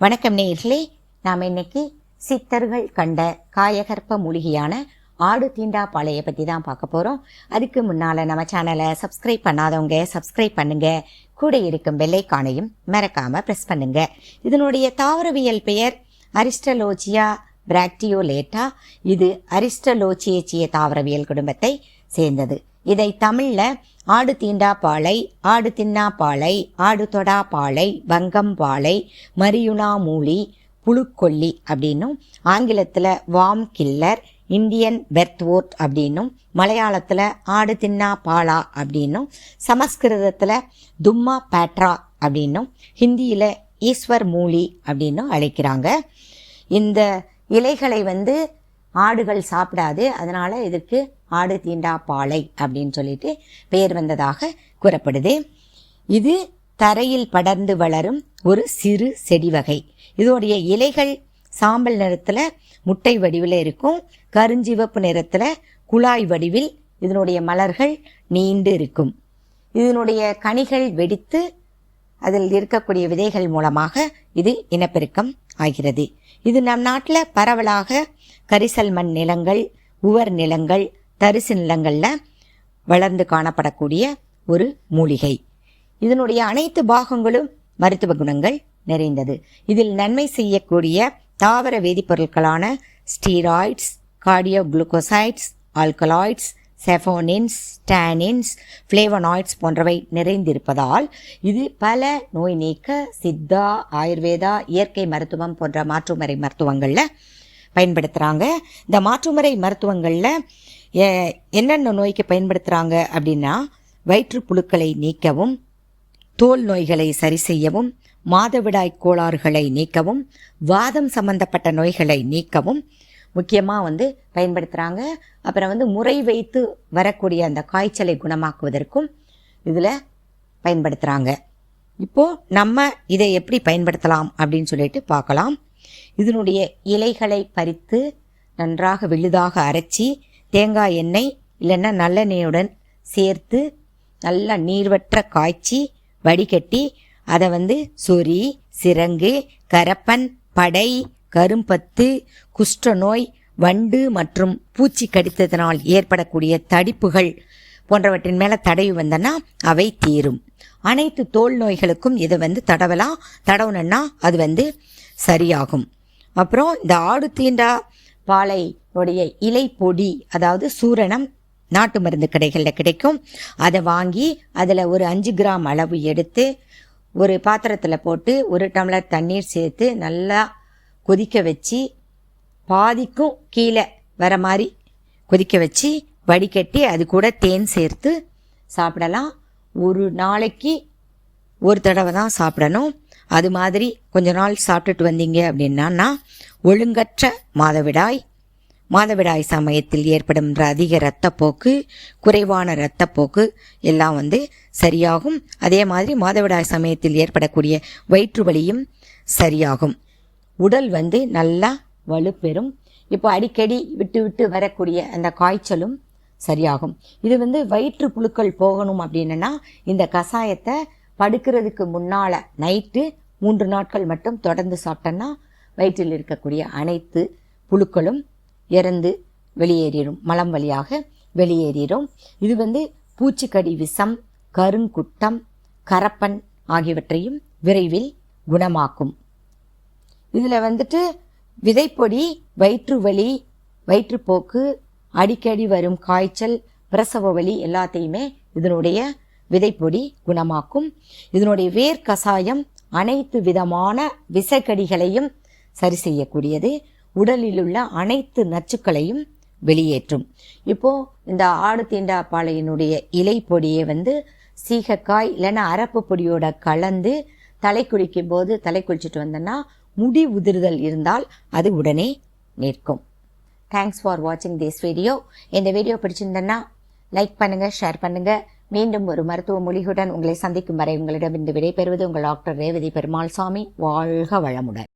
வணக்கம் நேயர்களே. நாம் இன்னைக்கு சித்தர்கள் கண்ட காயகற்ப மூலிகையான ஆடு தீண்டா பாலையை பற்றி தான் பார்க்க போகிறோம் அதுக்கு முன்னால் நம்ம சேனலை சப்ஸ்கிரைப் பண்ணாதவங்க சப்ஸ்கிரைப் பண்ணுங்க. கூட இருக்கும் வெள்ளைக்கானையும் மறக்காமல் ப்ரெஸ் பண்ணுங்க. இதனுடைய தாவரவியல் பெயர் அரிஸ்டலோச்சியா பிராக்டியோலேட்டா. இது அரிஸ்டலோச்சியச்சிய தாவரவியல் குடும்பத்தை சேர்ந்தது. இதை தமிழ்ல ஆடு தீண்டா பாலை ஆடு தின்னா பாலை ஆடு தொடா பாலை வங்கம் பாலை மரியுனா மூலி புழுக்கொல்லி அப்படின்னும் ஆங்கிலத்தில் வாம் கில்லர் இந்தியன் பெர்த்வோர்ட் அப்படின்னும் மலையாளத்தில் ஆடு தின்னா பாலா அப்படின்னும் சமஸ்கிருதத்தில் தும்மா பேட்ரா அப்படின்னும் ஹிந்தியில் ஈஸ்வர் மூலி அப்படின்னும் அழைக்கிறாங்க. இந்த இலைகளை வந்து ஆடுகள் சாப்பிடாது அதனால் இதுக்கு ஆடு தீண்டா பாலை அப்படின்னு சொல்லிட்டு பெயர் வந்ததாக கூறப்படுது. இது தரையில் படர்ந்து வளரும் ஒரு சிறு செடி வகை. இதோடைய இலைகள் சாம்பல் நிறத்தில் முட்டை வடிவில் இருக்கும். கருஞ்சிவப்பு நிறத்தில் குழாய் வடிவில் இதனுடைய மலர்கள் நீண்டு இருக்கும். இதனுடைய கனிகள் வெடித்து அதில் இருக்கக்கூடிய விதைகள் மூலமாக இது இனப்பெருக்கம் ஆகிறது. இது நம் நாட்டில் பரவலாக கரிசல் மண் நிலங்கள் உவர் நிலங்கள் தரிசு நிலங்களில் வளர்ந்து காணப்படக்கூடிய ஒரு மூலிகை. இதனுடைய அனைத்து பாகங்களும் மருத்துவ குணங்கள் நிறைந்தது. இதில் நன்மை செய்யக்கூடிய தாவர வேதிப்பொருட்களான steroids cardio glucosides alkaloids saponins tannins flavonoids போன்றவை நிறைந்திருப்பதால் இது பல நோய் நீக்க சித்தா ஆயுர்வேதா இயற்கை மருத்துவம் போன்ற மாற்றுமுறை மருத்துவங்களில் பயன்படுத்துகிறாங்க இந்த மாற்றுமுறை மருத்துவங்களில் என்னென்ன நோய்க்கு பயன்படுத்துகிறாங்க அப்படின்னா வயிற்றுப்புழுக்களை நீக்கவும் தோல் நோய்களை சரி செய்யவும் மாதவிடாய் கோளாறுகளை நீக்கவும் வாதம் சம்பந்தப்பட்ட நோய்களை நீக்கவும் முக்கியமாக வந்து பயன்படுத்துகிறாங்க அப்புறம் வந்து முறை வைத்து வரக்கூடிய அந்த காய்ச்சலை குணமாக்குவதற்கும் இதில் பயன்படுத்துகிறாங்க இப்போது நம்ம இதை எப்படி பயன்படுத்தலாம் அப்படின்னு சொல்லிட்டு பார்க்கலாம். இதனுடைய இலைகளை பறித்து நன்றாக விழுதாக அரைச்சி தேங்காய் எண்ணெய் இல்லைன்னா நல்லெண்ணெயுடன் சேர்த்து நல்லா நீர்வற்ற காய்ச்சி வடிகட்டி அதை வந்து சொறி சிரங்கு கரப்பன் படை கரும்பத்து குஷ்டநோய் வண்டு மற்றும் பூச்சி கடித்ததனால் ஏற்படக்கூடிய தடிப்புகள் போன்றவற்றின் மேலே தடவி வந்தனா அவை தீரும். அனைத்து தோல் நோய்களுக்கும் இதை வந்து தடவலாம். தடவுனன்னா அது வந்து சரியாகும். அப்புறம் இந்த ஆடு தீண்டா உடைய இலை பொடி அதாவது சூரணம் நாட்டு மருந்து கடைகளில் கிடைக்கும். அதை வாங்கி அதில் ஒரு அஞ்சு கிராம் அளவு எடுத்து ஒரு பாத்திரத்தில் போட்டு ஒரு டம்ளர் தண்ணீர் சேர்த்து நல்லா கொதிக்க வச்சு பாதிக்கும் கீழே வர மாதிரி கொதிக்க வச்சு வடிகட்டி அது கூட தேன் சேர்த்து சாப்பிடலாம். ஒரு நாளைக்கு ஒரு தடவை தான் சாப்பிடணும். அது மாதிரி கொஞ்ச நாள் சாப்பிட்டுட்டு வந்தீங்க அப்படின்னா ஒழுங்கற்ற மாதவிடாய் மாதவிடாய் சமயத்தில் ஏற்படும் அதிக இரத்தப்போக்கு குறைவான இரத்தப்போக்கு எல்லாம் வந்து சரியாகும். அதே மாதிரி மாதவிடாய் சமயத்தில் ஏற்படக்கூடிய வயிற்று வலியும் சரியாகும். உடல் வந்து நல்லா வலுப்பெறும். இப்போ அடிக்கடி விட்டு விட்டு வரக்கூடிய அந்த காய்ச்சலும் சரியாகும். இது வந்து வயிற்று புழுக்கள் போகணும் அப்படின்னா இந்த கஷாயத்தை படுக்கிறதுக்கு முன்னால் நைட்டு மூன்று நாட்கள் மட்டும் தொடர்ந்து சாப்பிட்டோன்னா வயிற்றில் இருக்கக்கூடிய அனைத்து புழுக்களும் இறந்து வெளியேறிடும். மலம் வழியாக வெளியேறிடும். இது வந்து பூச்சிக்கடி விஷம் கருங்குட்டம் கரப்பன் ஆகியவற்றையும் விரைவில் குணமாக்கும். இதில் வந்துட்டு விதைப்பொடி வயிற்று வலி வயிற்றுப்போக்கு அடிக்கடி வரும் காய்ச்சல் பிரசவ வலி எல்லாத்தையுமே இதனுடைய விதைப்பொடி குணமாக்கும். இதனுடைய வேர் கசாயம் அனைத்து விதமான விசைக்கடிகளையும் சரி செய்யக்கூடியது. உடலில் உள்ள அனைத்து நச்சுக்களையும் வெளியேற்றும். இப்போ இந்த ஆடு தீண்டா பாலையினுடைய இலை பொடியை வந்து சீகக்காய் இல்லைன்னா அரப்பு பொடியோட கலந்து தலை குளிக்கும் போது தலை குளிச்சுட்டு வந்தோன்னா முடி உதிர்தல் இருந்தால் அது உடனே நிற்கும் தேங்க்ஸ் ஃபார் வாட்சிங் திஸ் வீடியோ இந்த வீடியோ பிடிச்சிருந்தேன்னா லைக் பண்ணுங்கள் ஷேர் பண்ணுங்கள் மீண்டும் ஒரு மருத்துவ மொழிகளுடன் உங்களை சந்திக்கும் வரை உங்களிடம் இந்த விடைபெறுவது உங்கள் டாக்டர் ரேவதி பெருமாள் சாமி. வாழ்க வளமுடன்.